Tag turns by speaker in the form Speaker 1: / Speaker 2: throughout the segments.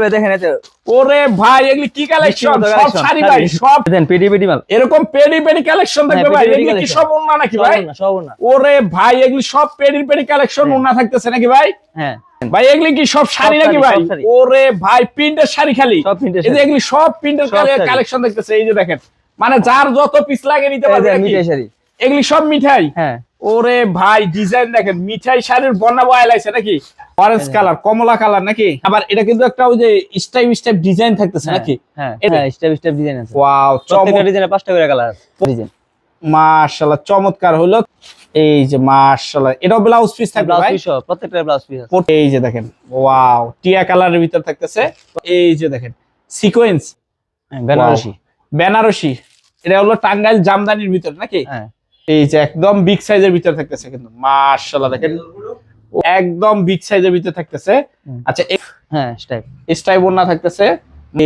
Speaker 1: ভাই দেখেন এতে
Speaker 2: ওরে ভাই এগুলি কি কালেকশন সব শাড়ি ভাই সব
Speaker 1: দেন পেডি পেডি মাল।
Speaker 2: এরকম পেডি পেডি কালেকশন থাকবে
Speaker 1: হ্যাঁ,
Speaker 2: ভাই
Speaker 1: পেডি পেডি
Speaker 2: এগুলি কি সব ওন্না নাকি ভাই?
Speaker 1: সব না সব না
Speaker 2: ওরে ভাই এগুলি সব পেডি পেডি কালেকশন
Speaker 1: হ্যাঁ।
Speaker 2: ওন্না থাকতেছে নাকি ভাই?
Speaker 1: হ্যাঁ।
Speaker 2: ভাই এগুলি কি সব শাড়ি নাকি ভাই? ওরে ভাই প্রিন্টের শাড়ি খালি। এই যে এগুলি সব প্রিন্টের কালেকশন দেখতেছে এই যে দেখেন। মানে যার যত পিস লাগে নিতে পারবে এগুলি সব মিঠাই।
Speaker 1: হ্যাঁ।
Speaker 2: ওরে ভাই ডিজাইন দেখেন মিঠাই শাড়ির বন্যা বয়াল আছে নাকি? অরেঞ্জ কালার কমলা কালার নাকি? আবার এটা কিন্তু একটা ওই যে স্টাইপ স্টাইপ ডিজাইন থাকতেছে নাকি?
Speaker 1: হ্যাঁ
Speaker 2: এটা-
Speaker 1: হ্যাঁ স্টেপ স্টেপ ডিজাইন আছে।
Speaker 2: ওয়াও চমৎকার
Speaker 1: ডিজাইনে পাঁচটা করে কালার ডিজাইন
Speaker 2: মাশাআল্লাহ চমৎকার হলো। এই যে মাশাআল্লাহ এটাও ব্লাউজ পিস থাকবে
Speaker 1: ব্লাউজ
Speaker 2: ভাই?
Speaker 1: পিস প্রত্যেকটা ব্লাউজ পিস আছে।
Speaker 2: এই যে দেখেন ওয়াও টিয়া কালারের ভিতর থাকতেছে। এই যে দেখেন সিকোয়েন্স
Speaker 1: হ্যাঁ, বেনারসি।
Speaker 2: বেনারসি। এটা হলো টাঙ্গাইল জামদানির ভিতর নাকি?
Speaker 1: হ্যাঁ।
Speaker 2: এই যে একদম বিগ সাইজের ভিতর থাকতেছে কিন্তু মাশাআল্লাহ দেখেন। একদম বিগ সাইজের ভিতর থাকতেছে। আচ্ছা
Speaker 1: হ্যাঁ স্টাইপ
Speaker 2: স্টাই বন্যা থাকতেছে।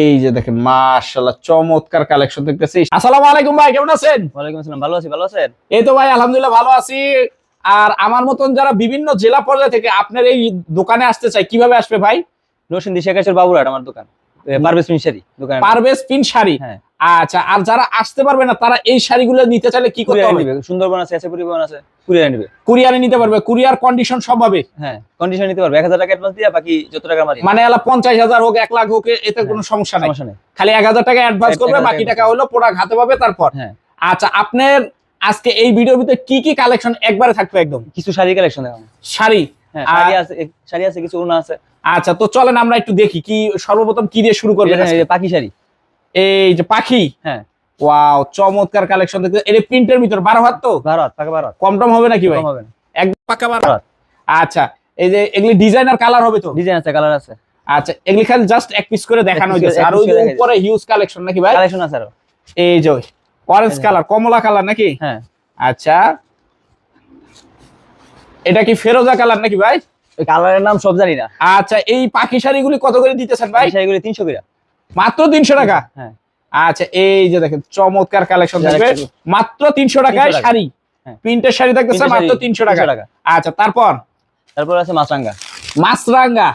Speaker 2: এই যে দেখেন মাশাআল্লাহ চমৎকার কালেকশন দেখতেছি আসসালামু আলাইকুম ভাই কেমন আছেন?
Speaker 1: ওয়ালাইকুম আসসালাম ভালো আছি ভালো আছেন?
Speaker 2: এই তো ভাই আলহামদুলিল্লাহ ভালো আছি। আর আমার মতন যারা বিভিন্ন জেলা পর্যায়ে থেকে আপনার এই দোকানে আসতে চাই কীভাবে আসবে ভাই?
Speaker 1: রোশন দি শেখাচর বাবুরহাট আমার দোকান। পারভেজ মিনসারি দোকান
Speaker 2: পারভেজ পিন শাড়ি।
Speaker 1: হ্যাঁ।
Speaker 2: আচ্ছা আর যারা আসতে পারবে না তারা এই শাড়িগুলো নিতে চাইলে কি করতে হবে?
Speaker 1: সুন্দরবন আছে এসে পরিবহন আছে কুরিয়ার নিবে।
Speaker 2: কুরিয়ারে নিতে পারবে কুরিয়ার কন্ডিশন সব হবে।
Speaker 1: হ্যাঁ কন্ডিশন নিতে পারবে এক হাজার টাকা অ্যাডভান্স দিয়ে বাকি যত টাকা মারি
Speaker 2: মানে এলা পঞ্চাশ হাজার হোক এক লাখ হোক এতে কোনো সমস্যা নাই।
Speaker 1: সমস্যা নেই।
Speaker 2: খালি এক হাজার টাকা অ্যাডভান্স করবে বাকি
Speaker 1: টাকা
Speaker 2: হলো প্রোডাক্ট হাতে পাবে তারপর।
Speaker 1: হ্যাঁ।
Speaker 2: আচ্ছা আপনার আজকে এই ভিডিওর ভিতরে কি কি কালেকশন একবারে থাকবে একদম?
Speaker 1: কিছু শাড়ি কালেকশন দেখাবো।
Speaker 2: শাড়ি?
Speaker 1: হ্যাঁ শাড়ি আছে শাড়ি আছে কিছু ওনা আছে।
Speaker 2: আচ্ছা তো চলেন আমরা একটু দেখি কি সর্বপ্রথম কি দিয়ে শুরু করবেন
Speaker 1: পাখি শাড়ি।
Speaker 2: এই যে পাখি।
Speaker 1: হ্যাঁ।
Speaker 2: ওয়াও চমৎকার কালেকশন দেখতে। এর প্রিন্টের ভিতর বারো হাত তো?
Speaker 1: ভারত পাকা ভারত
Speaker 2: কম টম হবে নাকি ভাই?
Speaker 1: কম হবে
Speaker 2: একদম পাকা বারো
Speaker 1: ভারত
Speaker 2: আচ্ছা এই যে এগুলি ডিজাইনার কালার হবে তো?
Speaker 1: ডিজাইন আছে কালার আছে।
Speaker 2: আচ্ছা এগুলি খালি জাস্ট এক পিস করে দেখানো
Speaker 1: এক এক
Speaker 2: আর ওই উপরে হিউজ কালেকশন নাকি ভাই?
Speaker 1: কালেকশন আছে আরও।
Speaker 2: এই যে অরেঞ্জ কালার কমলা কালার নাকি?
Speaker 1: হ্যাঁ।
Speaker 2: আচ্ছা। এটা কি ফেরোজা কালার নাকি ভাই?
Speaker 1: কালারের নাম সব জানি না।
Speaker 2: আচ্ছা এই পাখি শাড়িগুলি কত করে দিতেছেন ভাই?
Speaker 1: শাড়িগুলো তিনশো করে।
Speaker 2: মাত্র তিনশো টাকা?
Speaker 1: হ্যাঁ।
Speaker 2: আচ্ছা এই যে দেখেন চমৎকার কালেকশন থাকবে। মাত্র তিনশো টাকায় শাড়ি।
Speaker 1: হ্যাঁ।
Speaker 2: প্রিন্টের শাড়ি থাকতেছে মাত্র তিনশো টাকা। আচ্ছা তারপর?
Speaker 1: তারপর আছে মাছরাঙ্গা।
Speaker 2: মাছরাঙ্গা।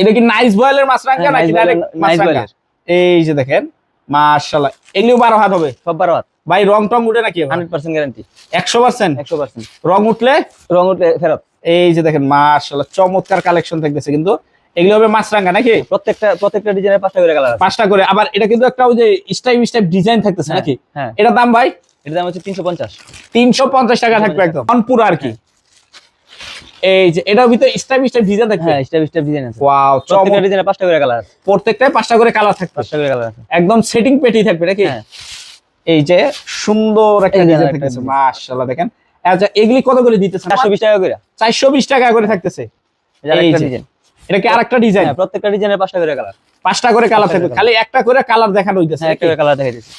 Speaker 2: এটা কি নাইস বয়েলের মাছরাঙ্গা
Speaker 1: হ্যাঁ,
Speaker 2: নাকি ডাইরেক্ট মাছরাঙ্গা? এই যে দেখেন মাশাআল্লাহ। এগুলিও বারো হাত হবে।
Speaker 1: সব বারো হাত।
Speaker 2: ভাই রং টং উঠে নাকি
Speaker 1: হান্ড্রেড পার্সেন্ট গ্যারান্টি
Speaker 2: একশো পার্সেন্ট?
Speaker 1: একশো পার্সেন্ট।
Speaker 2: রং উঠলে?
Speaker 1: রং উঠলে ফেরত।
Speaker 2: এই যে দেখেন মাশাআল্লাহ চমৎকার কালেকশন থাকতেছে কিন্তু। এগুলো হবে মাছরাঙ্গা নাকি?
Speaker 1: প্রত্যেকটা প্রত্যেকটা ডিজাইনের পাঁচটা করে কালার
Speaker 2: পাঁচটা করে। আবার এটা কিন্তু একটা ওই যে স্টাইপ স্টাইপ ডিজাইন থাকতেছে নাকি?
Speaker 1: হ্যাঁ।
Speaker 2: এটা দাম ভাই?
Speaker 1: এটার দাম হচ্ছে তিনশো পঞ্চাশ।
Speaker 2: তিনশো পঞ্চাশ টাকা থাকবে
Speaker 1: 350
Speaker 2: একদম। অনপুরা আর কি। এই যে এটার ভিতরে স্টাইপ স্টাইপ ডিজাইন থাকবে?
Speaker 1: হ্যাঁ ডিজাইন আছে।
Speaker 2: ওয়াও
Speaker 1: প্রত্যেকটা পাঁচটা করে কালার
Speaker 2: প্রত্যেকটায় পাঁচটা করে কালার থাকবে।
Speaker 1: পাঁচটা করে কালার আছে।
Speaker 2: একদম সেটিং পেটি থাকবে নাকি?
Speaker 1: হ্যাঁ।
Speaker 2: এই যে সুন্দর একটা ডিজাইন থাকতেছে। মাশাআল্লাহ দেখেন। আচ্ছা এগুলি কত করে
Speaker 1: চারশো বিশ টাকা করে।
Speaker 2: চারশো বিশ টাকা করে থাকতেছে।
Speaker 1: এটা
Speaker 2: এই যে। এটা কি আরেকটা ডিজাইন
Speaker 1: হ্যাঁ প্রত্যেকটা ডিজাইনের পাঁচটা করে কালার
Speaker 2: পাঁচটা করে কালার থাকবে। খালি একটা করে কালার দেখানো হইতেছে
Speaker 1: হ্যাঁ একটা করে কালার দেখা দিচ্ছি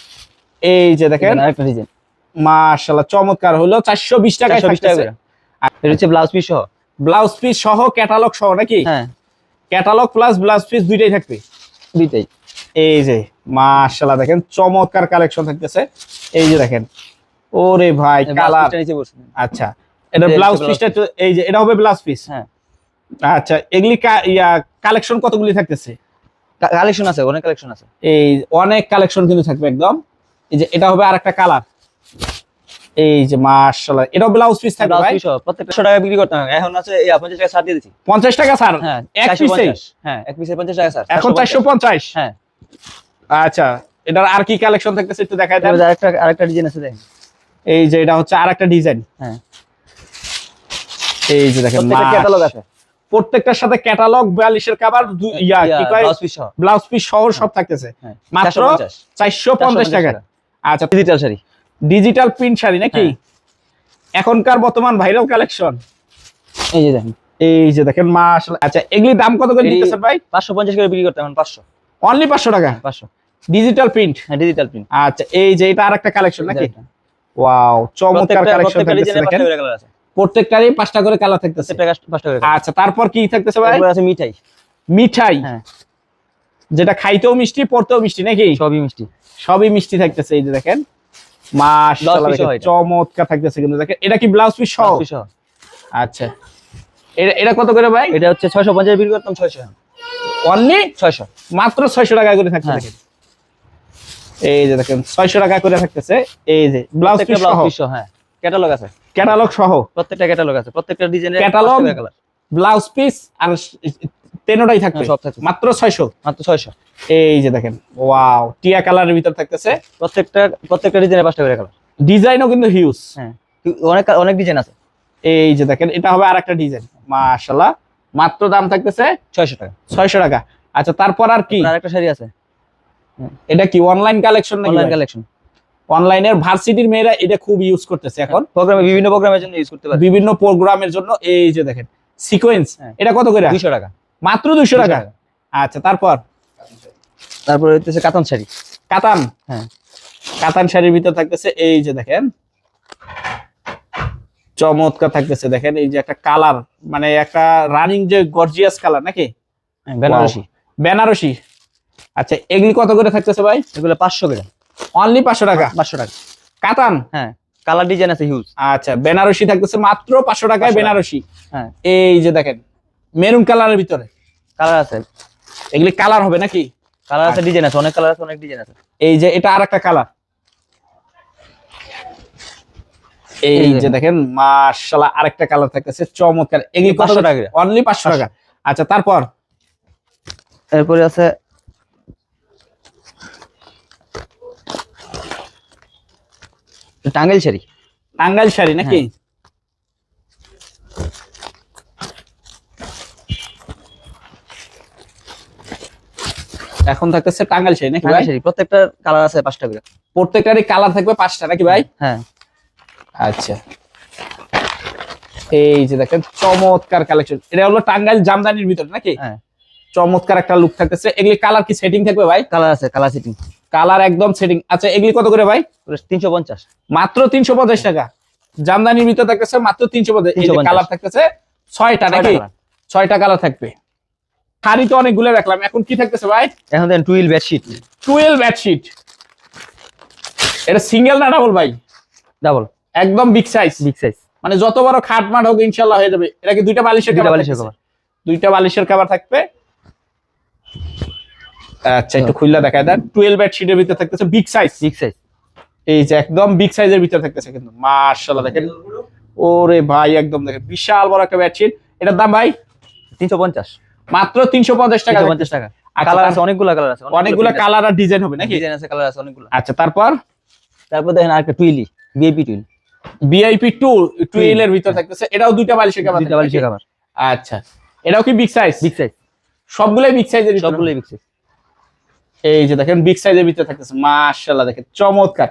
Speaker 2: এই যে দেখেন।
Speaker 1: আরেকটা ডিজাইন
Speaker 2: মাশাআল্লাহ চমৎকার হলো। চারশো বিশ টাকা
Speaker 1: চারশো বিশ টাকা করে। এটা হচ্ছে ব্লাউজ পিস সহ।
Speaker 2: ব্লাউজ পিস সহ ক্যাটালগ সহ নাকি?
Speaker 1: হ্যাঁ।
Speaker 2: ক্যাটালগ প্লাস ব্লাউজ পিস দুইটাই থাকবে?
Speaker 1: দুইটাই।
Speaker 2: এই যে মাশাআল্লাহ দেখেন চমৎকার কালেকশন থাকতেছে। এই যে দেখেন। ওরে ভাই কালার
Speaker 1: বসছে
Speaker 2: আচ্ছা এটা ব্লাউজ পিসটা এই যে এটা হবে ব্লাউজ পিস
Speaker 1: হ্যাঁ।
Speaker 2: আচ্ছা এগুলি ইয়া কালেকশন কতগুলি থাকতেছে?
Speaker 1: কালেকশন আছে অনেক কালেকশন আছে।
Speaker 2: এই অনেক কালেকশন কিন্তু থাকবে একদম। এই যে এটা হবে আরেকটা কালার এই যে মাশাআল্লাহ এটা ব্লাউজ পিস থাকবে ভাই?
Speaker 1: প্রত্যেকটা একশো টাকা বিক্রি করতে হবে। এখন আছে এই পঞ্চাশ টাকা ছাড় দিয়ে দিচ্ছি
Speaker 2: পঞ্চাশ টাকা স্যার
Speaker 1: হ্যাঁ
Speaker 2: এক পিসে
Speaker 1: হ্যাঁ এক পিসে পঞ্চাশ টাকা স্যার
Speaker 2: এখন চারশো পঞ্চাশ।
Speaker 1: হ্যাঁ।
Speaker 2: আচ্ছা এটার আর কি কালেকশন থাকতেছে একটু দেখাই
Speaker 1: তারপরে আরেকটা আরেকটা ডিজাইন আছে দেখেন।
Speaker 2: এই যে এটা হচ্ছে আরেকটা ডিজাইন
Speaker 1: হ্যাঁ।
Speaker 2: এই যে দেখেন
Speaker 1: ক্যাটালগ আছে।
Speaker 2: প্রত্যেকটার সাথে ক্যাটালগ বিয়াল্লিশের কাবার
Speaker 1: ব্লাউজ পিস সহ।
Speaker 2: সহ সব থাকতেছে।
Speaker 1: হ্যাঁ
Speaker 2: মাত্র চারশো পঞ্চাশ। টাকা। আচ্ছা
Speaker 1: digital sari.
Speaker 2: Digital print sari নাকি?
Speaker 1: হ্যাঁ।
Speaker 2: এখনকার বর্তমান ভাইরাল কালেকশন
Speaker 1: এই যে দেখেন।
Speaker 2: এই যে দেখেন মাস আচ্ছা এগুলি দাম কত করে দিতেছেন ভাই?
Speaker 1: পাঁচশো পঞ্চাশ করে বিক্রি করতে এখন পাঁচশো।
Speaker 2: অনলি পাঁচশো টাকা?
Speaker 1: পাঁচশো।
Speaker 2: ডিজিটাল প্রিন্ট
Speaker 1: হ্যাঁ ডিজিটাল প্রিন্ট
Speaker 2: আচ্ছা এই যে এটা আরেকটা কালেকশন নাকি? ওয়াও চমৎকার কালেকশন দেখেন। প্রত্যেকটারই পাঁচটা করে কালার থাকতেছে।
Speaker 1: পাঁচটা করে
Speaker 2: আচ্ছা তারপর কি থাকতেছে ভাই?
Speaker 1: আছে মিঠাই।
Speaker 2: মিঠাই।
Speaker 1: হ্যাঁ।
Speaker 2: যেটা খাইতেও মিষ্টি পড়তেও মিষ্টি নাকি?
Speaker 1: সবই মিষ্টি।
Speaker 2: সবই মিষ্টি থাকতেছে এই যে দেখেন। চমৎকার থাকতেছে কিন্তু এটা কি ব্লাউজ পিস সহ। আচ্ছা। এটা এটা কত করে ভাই?
Speaker 1: এটা হচ্ছে বিক্রি করতাম
Speaker 2: অনলি? মাত্র টাকা করে থাকছে
Speaker 1: হ্যাঁ।
Speaker 2: দেখেন। এই যে দেখেন টাকা করে থাকতেছে। এই যে ব্লাউজ
Speaker 1: প্রত্যেকটা
Speaker 2: পিস সহ।
Speaker 1: হ্যাঁ। ক্যাটালগ আছে।
Speaker 2: ক্যাটালগ সহ।
Speaker 1: প্রত্যেকটা ক্যাটালগ আছে প্রত্যেকটা ডিজাইনের
Speaker 2: Catalog? ব্লাউজ পিস আর তেনোটাই থাকবে
Speaker 1: হ্যাঁ, সব থাকবে।
Speaker 2: মাত্র ছয়শো।
Speaker 1: মাত্র ছয়শো।
Speaker 2: এই যে দেখেন ওয়াও টিয়া কালারের ভিতর থাকতেছে।
Speaker 1: প্রত্যেকটা প্রত্যেকটা ডিজাইনের পাঁচটা করে কালার
Speaker 2: ডিজাইনও কিন্তু হিউজ
Speaker 1: হ্যাঁ অনেক অনেক ডিজাইন আছে।
Speaker 2: এই যে দেখেন এটা হবে আরেকটা ডিজাইন মাশাল্লাহ মাত্র দাম থাকতেছে
Speaker 1: ছয়শো টাকা।
Speaker 2: ছয়শো টাকা। আচ্ছা তারপর আর কি?
Speaker 1: আর একটা শাড়ি আছে।
Speaker 2: এটা কি অনলাইন কালেকশন নাকি অনলাইন
Speaker 1: কালেকশন
Speaker 2: অনলাইনের ভার্সিটির মেয়েরা এটা খুব ইউজ করতেছে এখন।
Speaker 1: প্রোগ্রামে বিভিন্ন প্রোগ্রামের জন্য ইউজ করতে পারবে।
Speaker 2: বিভিন্ন প্রোগ্রামের জন্য এই যে দেখেন সিকোয়েন্স
Speaker 1: হ্যাঁ।
Speaker 2: এটা কত করে?
Speaker 1: দুইশো টাকা।
Speaker 2: মাত্র
Speaker 1: 200
Speaker 2: টাকা? আচ্ছা তারপর?
Speaker 1: তারপরে হচ্ছে কাতান শাড়ি।
Speaker 2: কাতান?
Speaker 1: হ্যাঁ।
Speaker 2: কাতান শাড়ির ভিতর থাকতেছে এই যে দেখেন চমৎকার থাকতেছে দেখেন এই যে একটা কালার মানে একটা রানিং যে গর্জিয়াস কালার নাকি?
Speaker 1: হ্যাঁ, বেনারসি।
Speaker 2: বেনারসি। আচ্ছা এগুলি কত করে থাকতেছে ভাই?
Speaker 1: এগুলো পাঁচশো করে।
Speaker 2: অনলি পাঁচশো টাকা?
Speaker 1: পাঁচশো টাকা।
Speaker 2: কাতান?
Speaker 1: হ্যাঁ কালার ডিজাইন আছে হিউজ
Speaker 2: আচ্ছা বেনারসি থাকতেছে মাত্র পাঁচশো টাকায় বেনারসি।
Speaker 1: হ্যাঁ।
Speaker 2: এই যে দেখেন মেরুন কালারের ভিতরে।
Speaker 1: কালার আছে।
Speaker 2: এগুলি কালার হবে নাকি?
Speaker 1: কালার আছে ডিজাইন আছে অনেক কালার আছে অনেক ডিজাইন আছে।
Speaker 2: এই যে এটা আর একটা কালার। এই যে দেখেন। মাশাআল্লাহ আরেকটা কালার থাকতেছে চমৎকার। এগুলি কত
Speaker 1: টাকা।
Speaker 2: অনলি পাঁচশো টাকা। আচ্ছা তারপর?
Speaker 1: এরপরে আছে টাঙ্গেল শাড়ি?
Speaker 2: টাঙ্গাইল শাড়ি নাকি?
Speaker 1: হ্যাঁ।
Speaker 2: এখন থাকতেছে টাঙ্গাইল শাড়ি নাকি ভাই?
Speaker 1: শাড়ি প্রত্যেকটা কালার আছে পাঁচটা করে।
Speaker 2: প্রত্যেকটারই কালার থাকবে পাঁচটা নাকি ভাই?
Speaker 1: হ্যাঁ।
Speaker 2: আচ্ছা। এই যে দেখেন চমৎকার কালেকশন এটা হলো টাঙ্গাইল জামদানির ভিতরে নাকি?
Speaker 1: হ্যাঁ।
Speaker 2: চমৎকার একটা লুক থাকতেছে। এগুলি কালার কি সেটিং থাকবে ভাই?
Speaker 1: কালার আছে কালার সিটিং
Speaker 2: কালার একদম সেটিং আচ্ছা এগুলি কত করে ভাই?
Speaker 1: তিনশো পঞ্চাশ।
Speaker 2: মাত্র তিনশো পঞ্চাশ টাকা। জামদানির ভিতরে থাকতেছে মাত্র তিনশো পঞ্চাশ। কালার থাকতেছে ছয়টা নাকি? ছয়টা কালার থাকবে। শাড়ি তো অনেকগুলো রাখলাম। এখন কি থাকতেছে ভাই?
Speaker 1: এখন then twill bedsheet.
Speaker 2: Twelve bedsheet. এটা সিঙ্গেল না ডাবল ভাই?
Speaker 1: ডাবল
Speaker 2: একদম বিগ সাইজ
Speaker 1: বিগ সাইজ
Speaker 2: মানে যত বড় খাট মাট হোক ইনশাল্লাহ হয়ে যাবে। এটা কি দুইটা বালিশের
Speaker 1: দুইটা বালিশের
Speaker 2: থাকতেছে? দুইটা বালিশের কভার থাকবে। আচ্ছা একটু খুললা দেখায় দেন। টুয়েলভ বেডশিটের ভিতরে থাকতেছে বিগ সাইজ
Speaker 1: বিগ সাইজ
Speaker 2: এই যে একদম বিগ সাইজের ভিতরে থাকতেছে কিন্তু মাশাআল্লাহ দেখেন। ওরে ভাই একদম দেখেন বিশাল বড় একটা বেডশিট এটার দাম ভাই?
Speaker 1: তিনশো পঞ্চাশ।
Speaker 2: মাত্র তিনশো পঞ্চাশ টাকা।
Speaker 1: পঞ্চাশ টাকা।
Speaker 2: আচ্ছা,
Speaker 1: কালার আছে অনেকগুলো কালার আছে
Speaker 2: অনেকগুলো কালার আর ডিজাইন হবে নাকি?
Speaker 1: ডিজাইন আছে কালার আছে অনেকগুলো।
Speaker 2: আচ্ছা তারপর?
Speaker 1: তারপর দেখেন আরেকটা টুইলি টুইল
Speaker 2: টু এর ভিতরে থাকতেছে। এটাও দুইটা বালিশের কভার
Speaker 1: দুইটা বালিশের কাভার
Speaker 2: আচ্ছা এটাও কি বিগ সাইজ
Speaker 1: বিগ সাইজ
Speaker 2: সবগুলোই বিগ সাইজের সবগুলো
Speaker 1: সবগুলোই বিগ সাইজ
Speaker 2: এই যে দেখেন বিগ সাইজের ভিতরে থাকতেছে মাশাআল্লাহ দেখেন চমৎকার।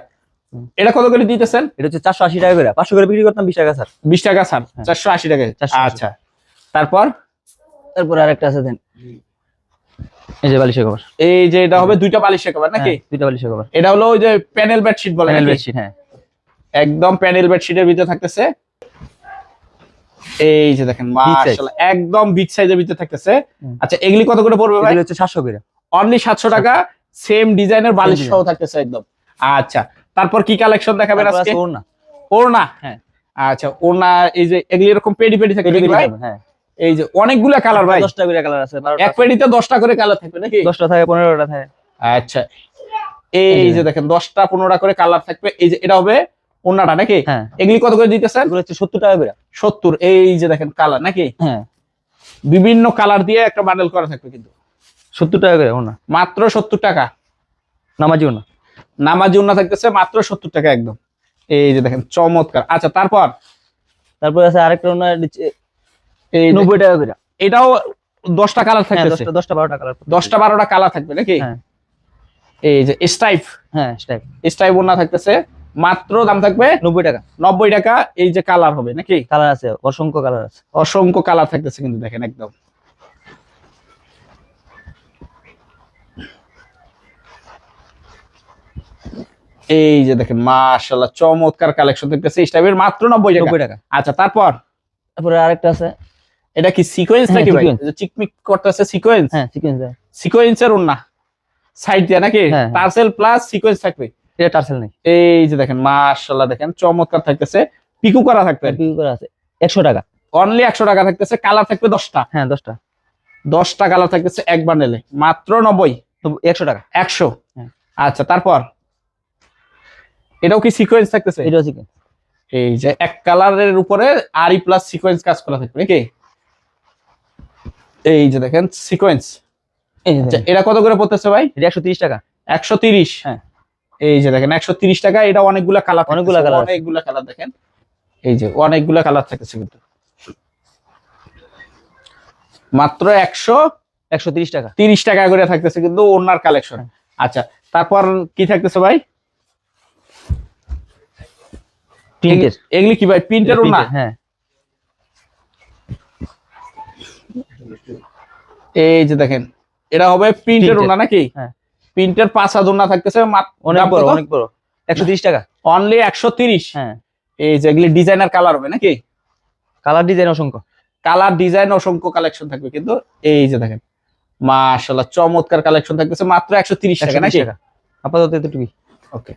Speaker 2: এটা কত করে দিতেছেন?
Speaker 1: এটা হচ্ছে চারশো আশি টাকা করে। পাঁচশো করে বিক্রি করতাম বিশ টাকা স্যার।
Speaker 2: বিশ টাকা ছাড়
Speaker 1: হ্যাঁ।
Speaker 2: চারশো আশি টাকা আচ্ছা। তারপর?
Speaker 1: তারপরে আরেকটা আছে দেন। এই যে বালিশের কভার
Speaker 2: এই যে এটা হবে দুইটা বালিশের কভার নাকি?
Speaker 1: দুইটা বালিশের কভার
Speaker 2: এটা হলো ওই যে প্যানেল বেডশিট বলে
Speaker 1: প্যানেল? বেডশিট হ্যাঁ।
Speaker 2: একদম প্যানেল বেডশিটের ভিতরে থাকতেছে। এই যে দেখেন। মাশাআল্লাহ একদম বিগ সাইজের ভিতরে থাকতেছে। আচ্ছা এগুলি কত করে পড়বে ভাই?
Speaker 1: এগুলো হচ্ছে সাতশো করে।
Speaker 2: অনলি সাতশো টাকা সেম ডিজাইনের বালিশ। সহ থাকতেছে একদম। আচ্ছা তারপর কি কালেকশন দেখাবেন আজকে?
Speaker 1: ওড়না।
Speaker 2: ওড়না?
Speaker 1: হ্যাঁ।
Speaker 2: আচ্ছা ওড়না এই যে এগুলি এরকম পেডি পেডি নাকি ভাই?
Speaker 1: হ্যাঁ।
Speaker 2: এই যে অনেকগুলা কালার ভাই।
Speaker 1: দশটা করে কালার আছে
Speaker 2: এক পেডিতে দশটা করে কালার থাকবে নাকি?
Speaker 1: দশটা থাকে পনেরোটা থাকে।
Speaker 2: আচ্ছা এই
Speaker 1: যে
Speaker 2: দেখেন দশটা পনেরোটা করে কালার থাকবে। এই যে এটা হবে ওড়নাটা নাকি?
Speaker 1: হ্যাঁ।
Speaker 2: এগুলি কত করে দিতেছেন?
Speaker 1: এগুলো হচ্ছে সত্তর টাকা করে।
Speaker 2: সত্তর এই যে দেখেন কালার নাকি?
Speaker 1: হ্যাঁ।
Speaker 2: বিভিন্ন কালার দিয়ে একটা বান্ডেল করা থাকবে কিন্তু।
Speaker 1: সত্তর টাকা করে ওড়না
Speaker 2: মাত্র সত্তর টাকা।
Speaker 1: নামাজি ওড়না
Speaker 2: নামাজি উন্না থাকতেছে মাত্র সত্তর টাকা একদম। এই যে দেখেন চমৎকার। আচ্ছা তারপর?
Speaker 1: তারপরে আছে আরেকটা দিচ্ছে
Speaker 2: এই
Speaker 1: নব্বই টাকা করে।
Speaker 2: এটাও দশটা কালার
Speaker 1: হ্যাঁ
Speaker 2: থাকতেছে?
Speaker 1: দশটা দশটা বারোটা কালার
Speaker 2: দশটা বারোটা কালার থাকবে নাকি?
Speaker 1: হ্যাঁ।
Speaker 2: এই যে স্টাইপ
Speaker 1: হ্যাঁ স্টাইপ
Speaker 2: স্টাইপ উন্না থাকতেছে মাত্র দাম থাকবে
Speaker 1: নব্বই টাকা।
Speaker 2: নব্বই টাকা এই যে কালার হবে নাকি?
Speaker 1: কালার আছে অসংখ্য কালার আছে।
Speaker 2: অসংখ্য কালার থাকতেছে কিন্তু দেখেন একদম। এই যে দেখেন মাশাল্লাহ চমৎকার কালেকশন দেখতেছে স্টাইপের মাত্র নব্বই টাকা।
Speaker 1: টাকা।
Speaker 2: আচ্ছা তারপর?
Speaker 1: তারপরে আরেকটা আছে।
Speaker 2: এটা কি সিকোয়েন্স
Speaker 1: হ্যাঁ,
Speaker 2: নাকি ভাই যে চিকমিক করতেছে সিকোয়েন্স
Speaker 1: হ্যাঁ সিকুয়েন্স
Speaker 2: সিকোয়েন্সের ওন্না সাইড দিয়ে নাকি?
Speaker 1: হ্যাঁ, হ্যাঁ।
Speaker 2: টার্সেল প্লাস সিকোয়েন্স থাকবে।
Speaker 1: এটা টার্সেল নেই।
Speaker 2: এই যে দেখেন মাশাল্লাহ দেখেন চমৎকার থাকতেছে। পিকু করা থাকবে।
Speaker 1: পিকু করা আছে। একশো টাকা।
Speaker 2: অনলি একশো টাকা থাকতেছে কালার থাকবে দশটা।
Speaker 1: হ্যাঁ দশটা।
Speaker 2: দশটা কালার থাকতেছে এক বান্ডেলে মাত্র নব্বই।
Speaker 1: তো একশো টাকা।
Speaker 2: একশো।
Speaker 1: হ্যাঁ।
Speaker 2: আচ্ছা তারপর? এটাও কি সিকোয়েন্স থাকতেছে?
Speaker 1: এটাও চিকেন
Speaker 2: এই যে এক কালারের উপরে আরই প্লাস সিকোয়েন্স কাজ করা থাকবে নাকি? এই যে দেখেন সিকোয়েন্স
Speaker 1: এই যে
Speaker 2: আচ্ছা এটা কত করে পড়তেছে ভাই?
Speaker 1: এটা একশো তিরিশ টাকা।
Speaker 2: একশো তিরিশ?
Speaker 1: হ্যাঁ।
Speaker 2: এই যে দেখেন একশো তিরিশ টাকা এটা অনেকগুলা কালার
Speaker 1: অনেকগুলা কালার।
Speaker 2: অনেকগুলা কালার দেখেন। এই যে অনেকগুলা কালার থাকতেছে কিন্তু। মাত্র একশো
Speaker 1: একশো তিরিশ টাকা।
Speaker 2: তিরিশ টাকা করে থাকতেছে কিন্তু ওনার কালেকশন
Speaker 1: হ্যাঁ।
Speaker 2: আচ্ছা তারপর কি থাকতেছে ভাই?
Speaker 1: প্রিন্টের
Speaker 2: এগুলি কি ভাই? প্রিন্টের ওনা
Speaker 1: হ্যাঁ।
Speaker 2: এই যে দেখেন এটা হবে প্রিন্টের ওনা নাকি?
Speaker 1: হ্যাঁ।
Speaker 2: প্রিন্টের পাঁচ ওনা থাকতেছে
Speaker 1: অনেক বড় অনেক বড়। একশো তিরিশ টাকা।
Speaker 2: অনলি একশো তিরিশ?
Speaker 1: হ্যাঁ।
Speaker 2: এই যে এগুলি ডিজাইনার কালার হবে নাকি?
Speaker 1: কালার ডিজাইন অসংখ্য।
Speaker 2: কালার ডিজাইন অসংখ্য কালেকশন থাকবে কিন্তু এই যে দেখেন মাশাল্লাহ চমৎকার কালেকশন থাকতেছে মাত্র একশো তিরিশ টাকা নাকি?
Speaker 1: আপাতত এতটুকুই।
Speaker 2: ওকে